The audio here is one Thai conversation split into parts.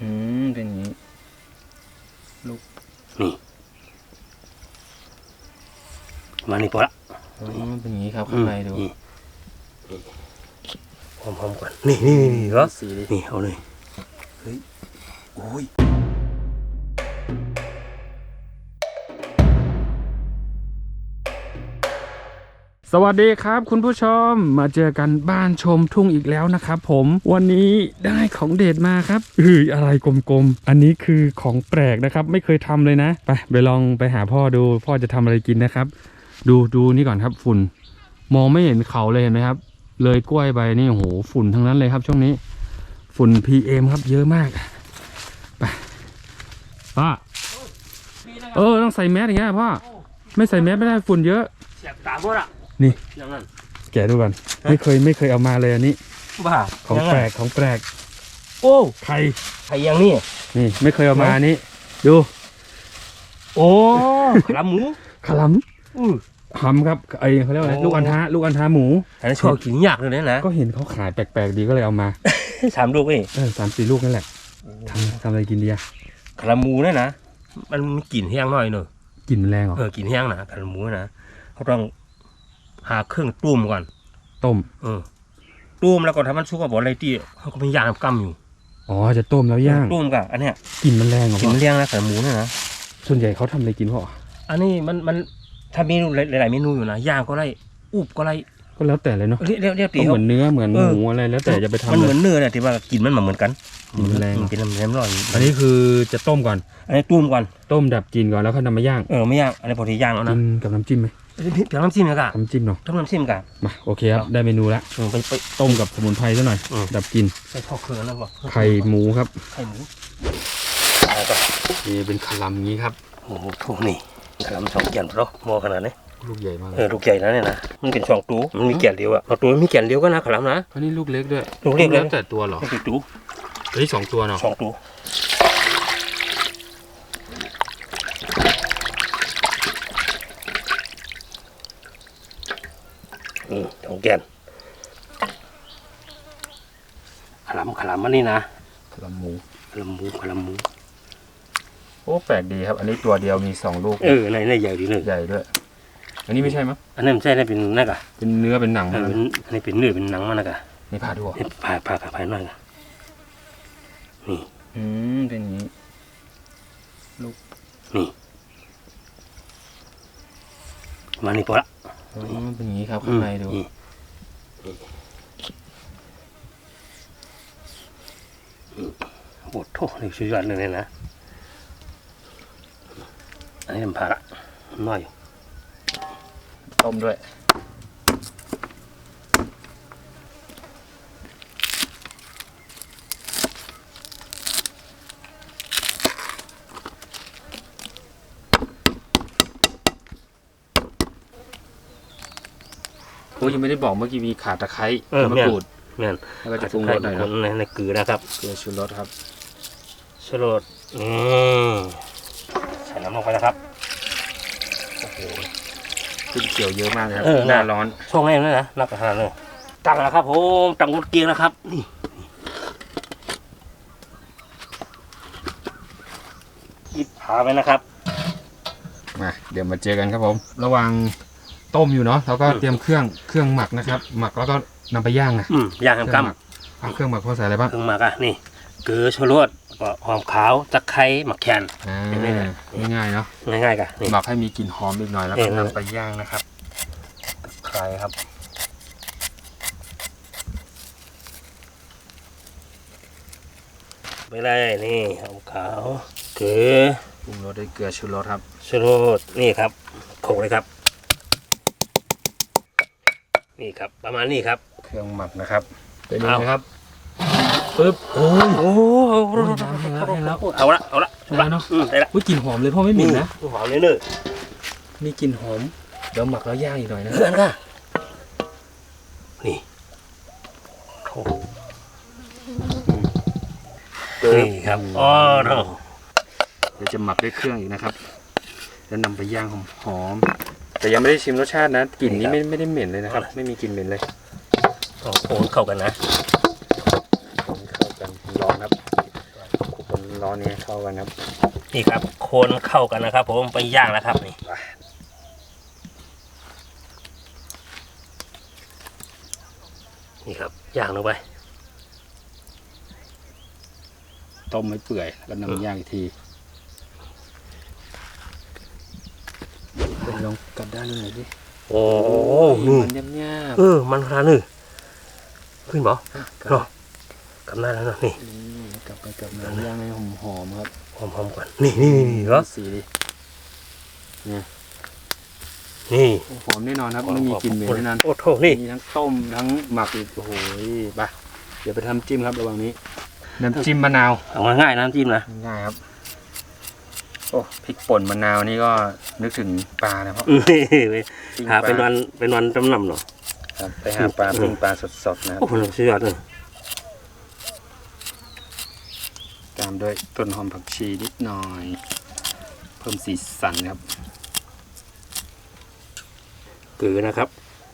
อืมเป็นอย่างนี้นี่มานี่พอละอ๋อเป็นอย่างนี้ครับข้างในดูนี่นี่พร้อมๆก่อนนี่นี่นี่เหรอสีดินี่เอาเลยเฮ้ยโอ้ย สวัสดีครับคุณผู้ชมมาเจอกันบ้านชมทุ่งอีกแล้วนะครับผมวันนี้ได้ของเด็ดมาครับเฮ้ยอะไรกลมๆ อันนี้คือของแปลกนะครับ ไม่เคยทำเลยนะ ไปไปลองไปหาพ่อดู พ่อจะทำอะไรกินนะครับ ดูดูนี่ก่อนครับฝุ่น มองไม่เห็นเขาเลยเห็นไหมครับ เลยกล้วยไปนี่โอ้โหฝุ่นทั้งนั้นเลยครับ ช่วงนี้ ฝุ่น PM ครับเยอะมากไปป้าเออต้องใส่แมสอย่างเงี้ยพ่อไม่ใส่แมสไม่ได้ฝุ่นเยอะเสียบตาพอละ นี่อย่างนั้นแกะดูก่อนไม่เคยไม่เคยเอามาเลยอันนี้บ้าของแปลกของแปลกโอ้ไข่ไข่ยังนี่นี่ ไม่เคยเอามาอันนี้ดูโอ้ขาหมูขลัมอือหำครับไอเขาเรียกว่าอะไรโอ้ลูกอันทะลูกอันทะหมูอันนั้นชอบกินยากเลยนะก็เห็นเขาขายแปลกๆดีก็เลยเอามาสามลูกเองเออสามสี่ลูกนั่นแหละทำทำอะไรกินดีอะขาหมูเนี่ยนะมันมีกลิ่นแห้งหน่อยเนอะกลิ่นมันแรงเหรอเออกลิ่นแห้งนะขาหมูนะเขาต้อง หาเครื่องตุ้มก่อนต้ม เออตุ้มแล้วก็ถ้ามันสุกก็บอกอะไรที่เขาก็เป็นยางกำอยู่อ๋อ จะต้มแล้วย่างตุ้มกับอันเนี้ยกลิ่นมันแรงเหรอกลิ่นมันเลี้ยงนะขาหมูเนี่ยนะส่วนใหญ่เขาทำอะไรกินพ่ออันนี้มันมันถ้าเมนูหลายๆเมนูอยู่นะย่างก็ได้อุบก็ได้ก็แล้วแต่เลยเนาะเรียกเรียกเรียกตีก็เหมือนเนื้อเหมือนเอหอ มูอะไรแล้วแต่จะไปทำมันเหเลมือยนเนื้อเนี่ยที่ว่ากินมันมาเหมือนกันกลิ่นมันแรงอืเป็นน้ำแรงร้อนอันนี้คือจะต้มก่อน อันนี้ตุ้มก่อน ต้มดับกลิ่นก่อนแล้วค่อยนำมาย่างเออไม่ย่างอันนี้พอที่ย่างแล้วกินะนกับน้ำจิ้มไหม เพียงน้ำจิ้มเลยกะน้ำจิ้มเนาะต้องน้ำจิ้มกะมาโอเคครับได้เมนูแล้วเออไปไปต้มกับสมุนไพรซะหน่อยอืมดับกลิ่นไปทอดเครื่องนั่นบ่ไข่หมูครับไข่หมูเอาก็นี่เป็นคลัมอย่างนี้ครับโอ้โหโถูกนี่กระลำสองแก่นเพราะหมอขนาดนี้ลูกใหญ่มากเออลูกใหญ่นะเนี่ยนะมันเป็นช่องตูมันมีแก่นเดียวอะเอาตัวมันมีแก่นเดียวก็นะกระลำนะอันนี้ลูกเล็กด้วยลูกเล็กเลยแล้วแต่ตัวเหรอไม่กี่ตูอันนี้สองตัวเนาะสองตูอืมสอง แก่นขลำขลำมันนี่นะคลัมหมูขลำหมูขลำหมูโอ้แปลกดีครับ อันนี้ตัวเดียวมีสองลูกเออในในใหญ่ดีเลยใหญ่ด้วย อันนี้ไม่ใช่มั้งอันนั้นไม่ใช่นะเป็นนักอะเป็นเนื้อเป็นหนังเออนะเป็นอันนี้เป็นเนื้อเป็นหนังมันนักอะนี่ผ่าดูเหรอนี่ผ่าผ่าผ่าผ่าหน่อยอะนี่อืมเป็นอย่างนี้นี่มานี่พอละอ๋อเป็นอย่างนี้ครับข้างในดูนี่นี่นี่ โอ้โหนี่สุดยอดเลยเนี่ยนะ อันนี้มันผ่าละน้อยอยู่ต้มด้วย ยังไม่ได้บอกเมื่อกี้มีข่าตะไคร้เออ มะแม่นกรูดแม่นแล้วก็จะปรุงรสหน่อยคนะนในในเกลือนะครับเกลือชูรสครับชูรสนี่ใส่น้ำลงไปนะครับโอ้โห ขึ้นเกี่ยวเยอะมากเลยครับเออ หน้าน่ะร้อนช่วงแรกเลยนะนักกระทานเลยตักแล้วครับผมตักหมดเกียงแล้วครับนี่อิดผาไปนะครับ มาเดี๋ยวมาเจอกันครับผม ระหว่าง ต้มอยู่เนาะเราก็อืมเตรียมเครื่องเครื่องหมักนะครับ หมักแล้วก็นำไปย่างนะอืมย่างเครื่องกำหมักเอาเครื่องหมักพอใส่อะไรบ้างเครื่องหมักอะนี่เกลือชูรสแล้วก็หอมขาวตะไคร้หมักแคน อ่าเป็นไงเนี่ย ง่ายๆเนาะง่ายๆกันนี่ หมักให้มีกลิ่นหอมอีกหน่อยแล้วเอก็อนำไปย่างนะครับใครครับไปเลยนี่หอมขาวเกลือปรุงรสด้วยเกลือชูรสครับชูรสนี่ครับโขลกเลยครับ นี่ครับ ประมาณนี้ครับ เครื่องหมักนะครับเป็นเอาไงครับปึ๊บโอ้ยโอ้โอ้ยน้ำแห้งแล้วแห้งแล้วเอาละเอาละได้แล้วเนอะอืมได้ละอุ้ยกลิ่นหอมเลยพ่อไม่เหม็นนะหอมเลยเนอะมีกลิ่นหอมเดี๋ยวหมักแล้วย่างอีกหน่อยนะเพื่อนค่ะนี่โอ้นี่ครับอ๋อเนาะเดี๋ยวจะหมักด้วยเครื่องอีกนะครับ แล้วนำไปย่างหอมๆ แต่ยังไม่ได้ชิมรสชาตินะกลิ่นนี้ไม่ไม่ได้เหม็นเลยนะครับ ไม่มีกลิ่นเหม็นเลยโอ้โหเข้ากันนะเข้ากันร้อนครับคลุกร้อนนี้เข้ากันครับ นี่ครับโคนเข้ากันนะครับ ผมไปย่างแล้วครับนี่นี่ครับย่างลงไปต้มให้เปื่อยแล้วนำย่างอีกทีล องกลับด้านนึงหน่อยดิโอ้นี่มันยับยับเออ มันขนาดนี้ขึ้นบ่เนาะกำหน้าแล้วเนาะนี่กลับไปกลับมาย่างให้หอมๆครับหอมๆก่อนนี่นี่นี่นี่เหรอสีดินี่หอมแน่นอนครับไม่มีกลิ่นเหม็นแน่นอนโอ้โหนี่มีทั้งต้มทั้งหมักอีกโอ้โหไปเดี๋ยวไปทำจิ้มครับระหว่างนี้น้ำจิ้มมะนาวเอาง่ายๆน้ำจิ้มนะง่ายครับ โอ้พริกป่นมะนาวนี่ก็นึกถึงปลานะครับนี่ไปปิ้งหาปลเป็นวันเป็นวันจำนำเนาะครับไปหาปลาปิ้งปลาสดๆนะครับ โอ้โหสุดยอดเลยตามด้วยต้นหอมผักชีนิดหน่อย เพิ่มสีสันครับ เกลือนะครับ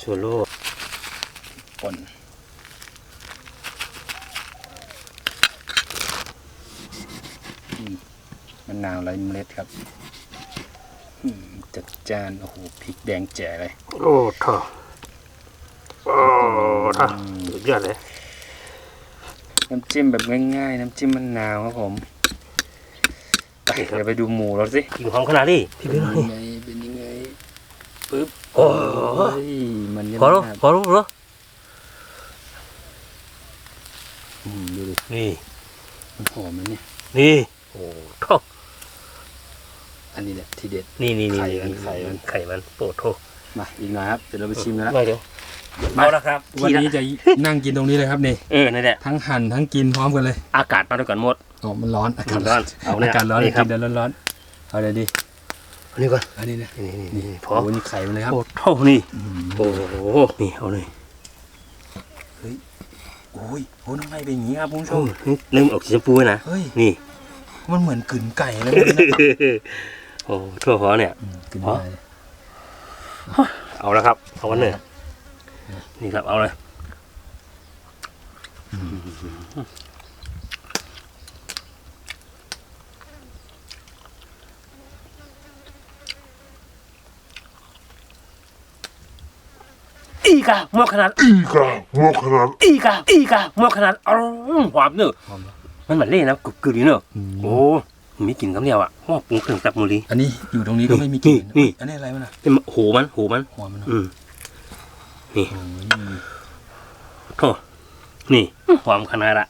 ชัวโลป่นอืมมะ นาวไร้เมล็ดครับอืมจัดจานโอ้โหพริกแดงแจ๋เลยโอ้ท่อโอ้ท่อสุดยอดเลย น้ำจิ้มแบบง่ายๆ น้ำจิ้มมะนาวครับผมไปเดี๋ยวไปดูหมูเราสิกินหอมขนาดนี้พี่พี่น้องนี่ไงเป็นยังไงปึ๊บโอ้เฮ้ยมันยังพอรู้น่าพอรู้เหรออืมดูดินี่มันหอมไหมเนี่ยนี่โอ้ท่อ อันนี้แหละทีเด็ด นี่นี่นี่ไข่มันไข่มัน ไข่มันโปรโทมาอีกหน่อยครับเดี๋ยวเราไปชิมกันแล้วไม่เดี๋ยวมาเอาละครับวันนี้ที่ละจะนั่งกินตรงนี้เลยครับนี่เออนี่นแหละทั้งหั่นทั้งกินพร้อมกันเลย อากาศมาด้วยกันหมดอ๋อมันร้อนอากาศร้อนเอาเนี่ยอากาศร้อนนี่ครับกินเดี๋ยวร้อนๆเอาเลยดิอันนี้ก่อนอันนี้นะนี่นี่นี่นี่พโอ้อโหนี่ไข่มันเลยครับโอ้เท่านี่อืมโอ้โหนี่เอาเลยโอ้ยโอ้ทำไมเป็นอย่างนี้ครับคุณผู้ชโอ้มนี่เริ่มออกสีชมพูแล้วนะเฮ้ยนี่มันเหมือนกลืนไก่เลยนะ โอ้ทั่วพอเนี่ย อืมกลืนอ๋อไก่เอาแล้วครับ เอาวันหนึ่งนี่ครับเอาเลยอีกาหมอขนาด Iga, mokran, อีกาอีกาหมอขนาดเอาหวานเนอะหอมปะมันเหมือนเล่นะกรุบกรุบดีเนอะอืม โอ้ มีกลิ่นคำเดียวอะหม้อปรุงเครื่องตับมูลีอันนี้อยู่ตรงนี้ก็ไม่มีกลิ่นนี่ อันนี้อะไรมันอะเป็นหูมันหูมันหัวมันอะอืมนี่โอ้ยโธ่นี่ความขนาดละ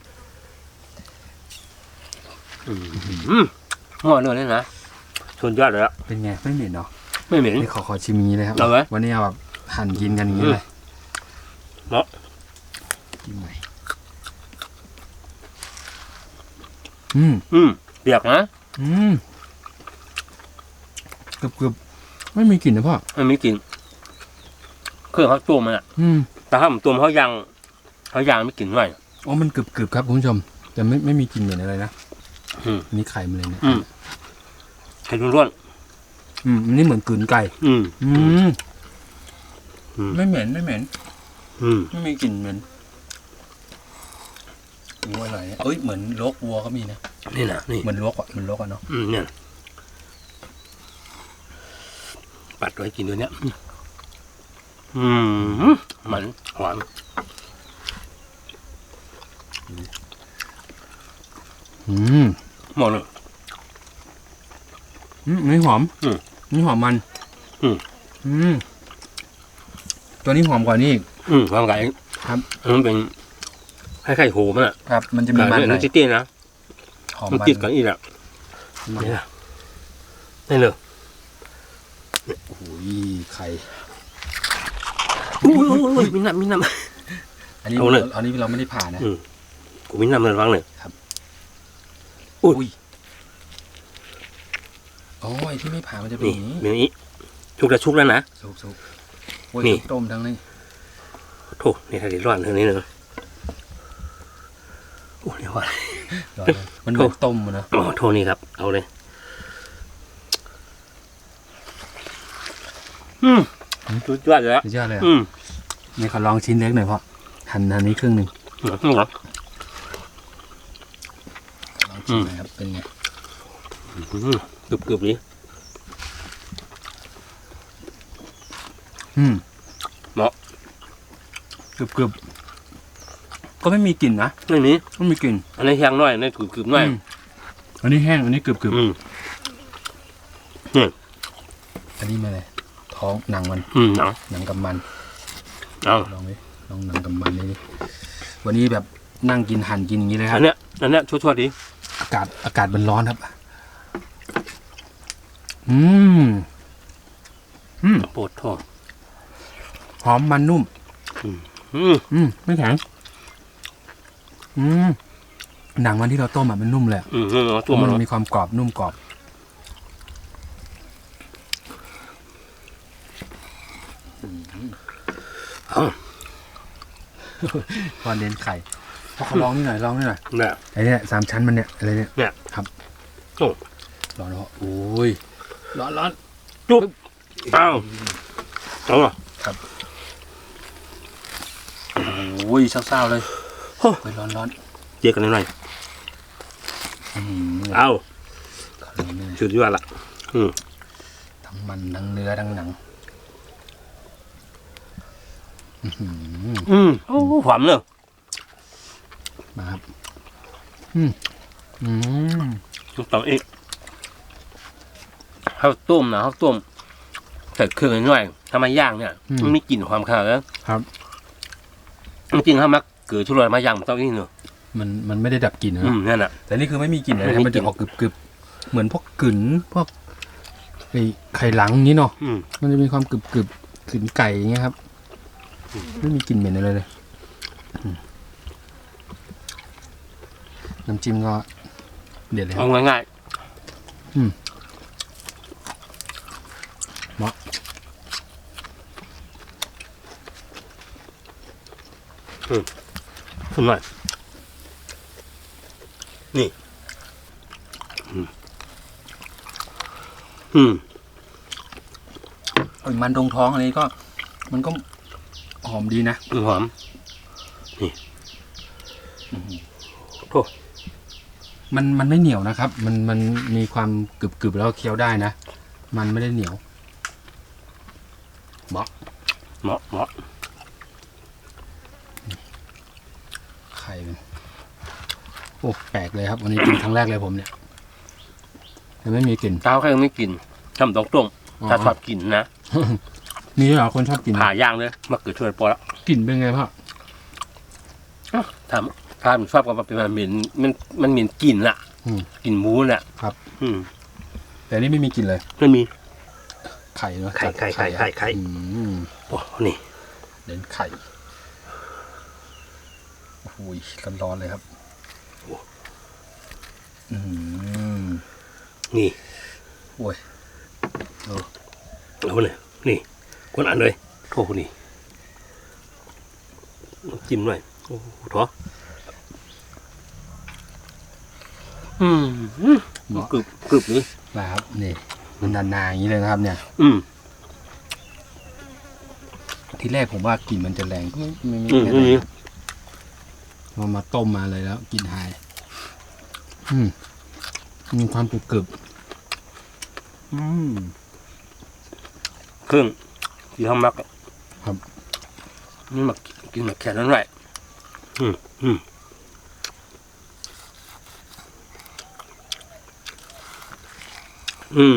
อืมหม้อเนื้อเนี่ยนะสุดยอดเลยละเป็นไงไม่เหม็นเนาะไม่เหม็นนี่ขอขอชิมอย่างนี้เลยครับเอาไว้วันนี้เอาแบบหั่นกินกันอย่างนี้เลยเนาะกินใหม่อืมอืมเปียกนะ อืมกรึบกรึบไม่มีกลิ่นนะพ่อ มันไม่กิน เครื่องเขาตัวมันอะ อืมแต่ถ้าผมตัวมันเขายังเขายังไม่กินหน่อย อ๋อมันกรึบกรึบครับคุณผู้ชม แต่ไม่ไม่มีกลิ่นเหม็นอะไรนะอืมอันนี่ไข่มันเลยเนี่ย อืมไข่ร่วนอืมอันนี้เหมือนกลืนไก่ ๆอืม อืม อืม ไม่เหม็นไม่เหม็น อืม ไม่มีกลิ่นเหม็น วัวอร่อยเนี่ยเอ้ยเหมือนลวกวัวก็มีนะนี่นะนี่เหมือนลวกอะเหมือนลวกอะเนาะอืมเนี่ยปัดไว้กินด้วยเนี่ยอืมมันหวานอืมหมดเลยอืมนี่หอมอืมนี่หอมมัน อืมอืมตัวนี้หอมกว่านี่อีกอืมความไก่ครับมันเป็น คล้ายๆโหมันอะครับ มันจะมีมันหน่นั่อนยจิ๊ดๆนะหอมมันมันจิตกันอีกอะนี่นะนี่เลยโอ้ยไข่อุ้ยอุ้ยอุ้ยมีน้ำมีน้ำอันนี้เอาเลยอันนี้เราไม่ได้ผ่านะอืมกูมีน้ำเลยฟังเลยอุ้ยโอ้ยที่ไม่ผ่ามันจะเป็นนี่อย่างนี้เป็นอย่างนี้ชุกแล้วชุกแล้วนะสุกสุกโอ้ยนี่ทั้งต้มทั้งนี้โถนี่ถ้าดีร้อนเท่านี้เลย โอ้เดี๋ยวว่าร้อนเลยมันเหมือนต้มอะนะ อ๋อโทษนี่ครับ เอาเลย อืมสุดยอดเลยอะสุดยอดเลยอะอืมนี่ขอลองชิ้นเล็กหน่อยพ่อหั่นอันนี้ครึ่งหนึ่งอืมเหรอลองอืมนะครับ เป็นไง กรึบกรึบๆนี้อืมเนาะ กรึบกรึบ ก็ไม่มีกลิ่นนะไม่มีไม่มีกลิ่นอันนี้แห้งน้อยอันนี้กรึบกรึบๆน้อยมอันนี้แห้งอันนี้กรึบกรึบอืมอันนี้มาเลยท้องหนังมันอืมหนังหนังกับมันเอาลองดิลองหนังกับมันนี่ดิวันนี้แบบนั่งกินหั่นกินอย่างนี้เลยคอัรับนเนี้ยอันเนี้ยชั่วๆดีอากาศอากาศมันร้อนครับ อืมอืมโปรดท้องหอมมันนุ่ม อืม อืมไม่แข็ง อืมหนังมันที่เราต้มอะมันนุ่มเลยอะอืมเอาตัวมัมันนมีความกรอบนุ่มกรอบเอาพอเน้นไข่พอเขาลองนี่หน่อยลองนี่หน่อยเนี่ยไอ้เนี่ยสามชั้นมันเนี่ยอะไรเนี่ยเนี่ยครับโอ้ร้อนแล้วโอ้ยร้อนร้อนจุ๊บเอาเอาเหรอโอ้ยเศร้าๆเลย โอ้โอ้ยร้อนร้อนเจ๊กันหน่อยอืมๆเอาขอลองนี่หน่อยสุดยอดละอืมทั้งมันทั้งเนื้อทั้งหนังอื้อหืออืมโอ้หวานเลยมาครับ อืมอืมต้องเองข้าวต้มนะข้าวต้มใส่เครื่องหน่อยถ้ามาย่างเนี่ยมันมีกลิ่นความขาวแล้วครับจริงๆถ้ามัก เกิดชุรอยมาย่างมันต้องนี่เนอะมันมันไม่ได้ดับกลิ่นนะอืมนั่นแหละแต่นี่คือไม่มีกลิ่นเลยไม่นะมีมันกลิ่จะน ออกกรึบๆเหมือนพวกกึ๋นพวกไอ้ไข่หลังนี้เนาะอืมมันจะมีความกรึบกรึบๆกลิ่นไก่อย่างเงี้ยครับไม่มีกลิ่นเหม็นอะไรเลยอืมน้ำจิ้มก็เด็ดเลยคเอารับง่ายเหมา ขึ้นหน่อย นี่ อืมอืมไอ้มันตรงท้องอะไรก็ มันก็หอมดีนะหอมโถ่มันมันไม่เหนียวนะครับ มันมันมีความกรึบกรึบๆแล้วเคี้ยวได้นะ มันไม่ได้เหนียวเหมาะเหมาะไข่มันโอ้แปลกเลยครับ วันนี้กินครั้งแรกเลยผมเนี่ยแต่ไม่มีกลิ่น เช้าแค่ไม่กินทำต้องต้มถ้าชอบกินนะมีด้วยเหรอคนชอบกินผ่าย่างเลยมาเกิดช่วยปอแล้วกลิ่นเป็นไงพ่อถ้าถ้ามันชอบก็เป็นมันเหม็นมันมันเหม็นกลิ่นละอืม กลิ่นหมูน่ะครับ อืมแต่นี่ไม่มีกลิ่นเลยไม่มี ไข่เนาะไข่ไข่จัดไข่ไข่ อืมโอ้นี่เน้นไข่โอ้โหร้อนๆเลยครับอืมนี่โอ้ยเอาเลยนี่คนอ่านเลยโทษนี่จิ้มหน่อยโอ้โหถออืมเหมาะกรึบกรึบนี่นะครับนี่มันนานๆอย่างนี้เลยนะครับ เนี่ย อืมทีแรกผมว่ากลิ่นมันจะแรงก็ไม่ไม่ไม่อืมไม่อืแรม งพอมาต้มมาเลยแล้วกลิ่นหาย อืมมีความกรุบกรึบอืมเครื่องที่ทำมักอะครับนี่มากินมาแค่นั้นแหละอืมอืมอืม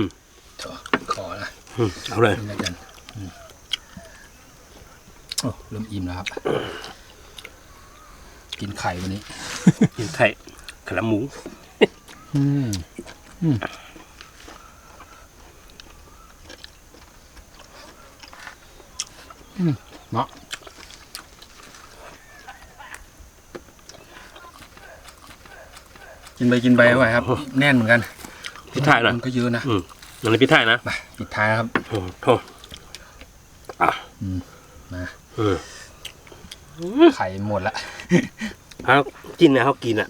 ขอนะอืมเอาเลยนี่แล้วกันอืมโอ้เริ่มอิ่มแล้วครับ กินไข่วันนี้ กินไข่ขาหมูอืมอืมอืมเนาะกินไปกินไปไหวครับ แน่นเหมือนกันพิดท้ายนะมันก็เยอะนะอืมอันนี้พิดท้ายนะไปปิดท้ายครับโอ้โทษอะอืมมาอืมไข่หมดละ เขากินนะเขากินอะ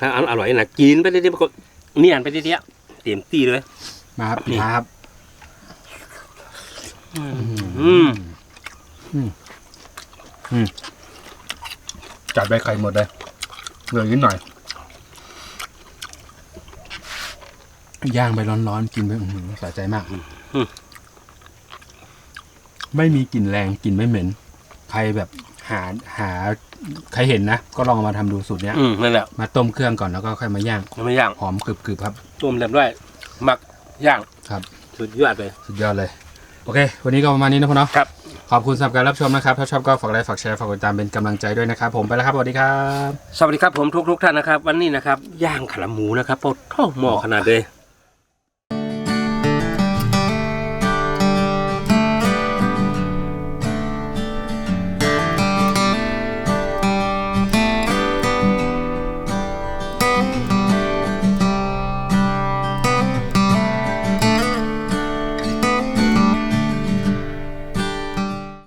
ถ้าอันอร่อยนะกินไปเรื่อยๆปรากฏเนียนไปเรื่อยๆเต็มที่เลย มาครับปิดท้ายครับอืมจัดไปไข่หมดเลยเหลือนิดหน่อย ย่างไปร้อนๆ กินไปอื้อหือสะใจมากอืมไม่มีกลิ่นแรงกลิ่นไม่เหม็น ใครแบบ หาหาใครเห็นนะ ก็ลองเอามาทำดูสูตรเนี้ย อืมนั่นแหละมาต้มเครื่องก่อนแล้วก็ค่อยมาย่างยังไม่ย่างหอมกรึบๆครับ ต้มเรียบร้อยหมักย่างครับ สุดยอดเลย สุดยอดเลย โอเค วันนี้ก็ประมาณนี้นะพ่อเนาะครับ ขอบคุณสำหรับการรับชมนะครับ ถ้าชอบก็ฝากไลค์ฝากแชร์ฝากกดติดตามเป็นกำลังใจด้วยนะครับ ผมไปแล้วครับสวัสดีครับ สวัสดีครับผมทุกทุกๆท่านนะครับ วันนี้นะครับ ย่างขาหมูนะครับโอ้โหหม้อขนาดเลย